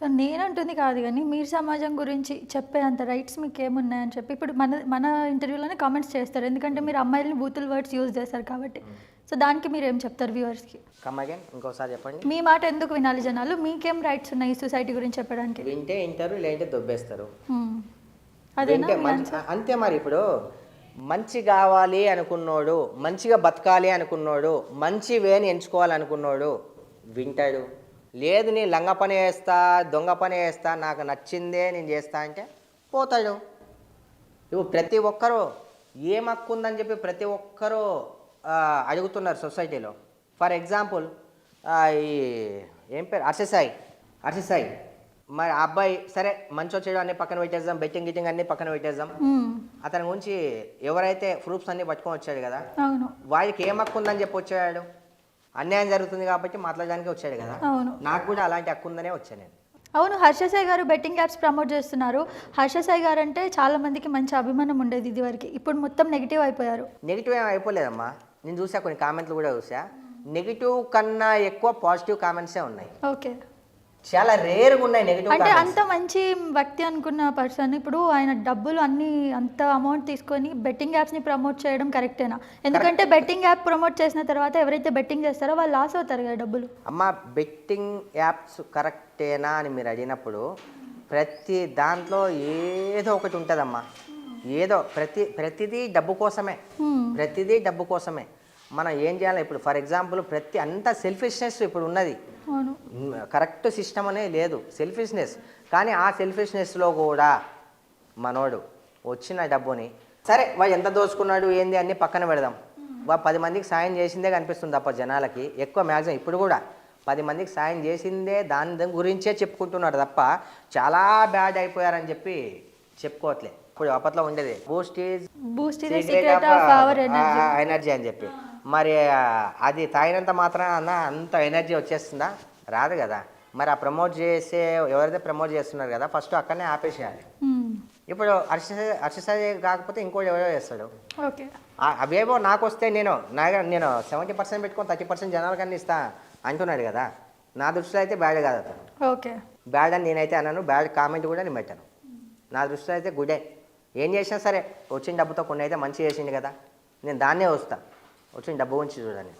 So నేనంటుంది కాదు కానీ మీరు సమాజం గురించి చెప్పే అంత రైట్స్ మీకు ఏమున్నాయని చెప్పి ఇప్పుడు మన మన ఇంటర్వ్యూలోనే కామెంట్స్ చేస్తారు. ఎందుకంటే మీరు అమ్మాయిలని బూతుల్ వర్డ్స్ యూజ్ చేస్తారు కాబట్టి. సో దానికి మీరు ఏం చెప్తారు వ్యూవర్స్కి కమ్ అగైన్ ఇంకోసారి చెప్పండి. మీ మాట ఎందుకు వినాలి జనాలు? మీకేం రైట్స్ ఉన్నాయి సొసైటీ గురించి చెప్పడానికి? వింటే వింటారు లేదంటే దొబ్బేస్తారు. అదేనా? అంతే మరి ఇప్పుడు. మంచి కావాలి అనుకున్నోడు మంచిగా బతకాలి అనుకున్నోడు మంచి వేని ఎంచుకోవాలనుకున్నోడు వింటాడు. లేదు నేను లంగ పని వేస్తా దొంగ పని వేస్తా నాకు నచ్చిందే నేను చేస్తా అంటే పోతాడు. ఇప్పుడు ప్రతి ఒక్కరూ ఏం హక్కు ఉందని చెప్పి ప్రతి ఒక్కరూ అడుగుతున్నారు సొసైటీలో. ఫర్ ఎగ్జాంపుల్ ఈ ఏం పేరు? అర్షసాయి. అర్షసాయి. మరి ఆ అబ్బాయి సరే మంచో చెడు అన్ని పక్కన పెట్టేద్దాం బెట్టింగ్ గిట్టింగ్ అన్ని పక్కన పెట్టేద్దాం. అతని గురించి ఎవరైతే ప్రూఫ్స్ అన్ని పట్టుకొని వచ్చాడు కదా వాడికి ఏం హక్కు ఉందని చెప్పి వచ్చాడు? అన్యాయం జరుగుతుంది కాబట్టి మాట్లాడడానికి వచ్చాడు కదా. అవును. నాకు కూడా అలాంటి హక్కు ఉందనే వచ్చాను నేను. అవును హర్షసాయి గారు బెట్టింగ్ యాప్స్ ప్రమోట్ చేస్తున్నారు. హర్షసాయి గారు అంటే చాలా మందికి మంచి అభిమానం ఉండేది ఇది వరకు ఇప్పుడు మొత్తం నెగిటివ్ అయిపోయారు. నెగిటివ్ ఏం అయిపోలేదమ్మా. నేను చూసా కొన్ని కామెంట్లు కూడా చూసా. నెగిటివ్ కన్నా ఎక్కువ పాజిటివ్ కామెంట్సే ఉన్నాయి. ఓకే. చాలా రేర్గా ఉన్నాయి నెగిటివ్ అంటే అంత మంచి వ్యక్తి అనుకున్న పర్సన్ ఇప్పుడు ఆయన డబ్బులు అన్ని అంత అమౌంట్ తీసుకొని బెట్టింగ్ యాప్స్ని ప్రమోట్ చేయడం కరెక్టేనా ఎందుకంటే బెట్టింగ్ యాప్ ప్రమోట్ చేసిన తర్వాత ఎవరైతే బెట్టింగ్ చేస్తారో వాళ్ళు లాస్ అవుతారు కదా డబ్బులు. అమ్మ బెట్టింగ్ యాప్స్ కరెక్టేనా అని మీరు అడిగినప్పుడు ప్రతి దాంట్లో ఏదో ఒకటి ఉంటుందమ్మా. ఏదో ప్రతి ప్రతిదీ డబ్బు కోసమే. ప్రతిదీ డబ్బు కోసమే. మనం ఏం చేయాలి? ఇప్పుడు ఫర్ ఎగ్జాంపుల్ ప్రతి అంత సెల్ఫిష్నెస్ ఇప్పుడు ఉన్నది. కరెక్ట్ సిస్టమ్ అనే లేదు. సెల్ఫిష్నెస్ కానీ ఆ సెల్ఫిష్నెస్లో కూడా మనోడు వచ్చిన డబ్బుని సరే వాడు ఎంత దోచుకున్నాడు ఏంది అన్ని పక్కన పెడదాం. వా పది మందికి సాయం చేసిందే కనిపిస్తుంది తప్ప జనాలకి ఎక్కువ మ్యాక్సిమం ఇప్పుడు కూడా పది మందికి సాయం చేసిందే దాని గురించే చెప్పుకుంటున్నాడు తప్ప చాలా బ్యాడ్ అయిపోయారని చెప్పి చెప్పుకోవట్లే. ఇప్పుడు అప్పట్లో ఉండేది. బూస్ట్ ఈజ్ ఎనర్జీ అని చెప్పి. మరి అది తాగినంత మాత్రాన అంత ఎనర్జీ వచ్చేస్తుందా? రాదు కదా. మరి ఆ ప్రమోట్ చేసే ఎవరైతే ప్రమోట్ చేస్తున్నారు కదా ఫస్ట్ అక్కడనే ఆపేసేయాలి. ఇప్పుడు హర్ష హర్షసాయి కాకపోతే ఇంకోటి ఎవరో చేస్తాడు. అవేవో నాకు వస్తే నేను నా నేను సెవెంటీ పర్సెంట్ పెట్టుకొని థర్టీ పర్సెంట్ జనాలకన్నా ఇస్తా అంటున్నాడు కదా. నా దృష్టిలో అయితే బ్యాడ్ కాదు అతను. ఓకే. బ్యాడ్ అని నేనైతే అన్నాను బ్యాడ్ కామెంట్ కూడా నేను పెట్టాను. నా దృష్టిలో అయితే గుడే. ఏం చేసినా సరే వచ్చిన డబ్బుతో కొన్ని అయితే మంచి చేసిండు కదా. నేను దాన్నే వస్తా. వచ్చిన డబ్బు ఉంచి చూడండి.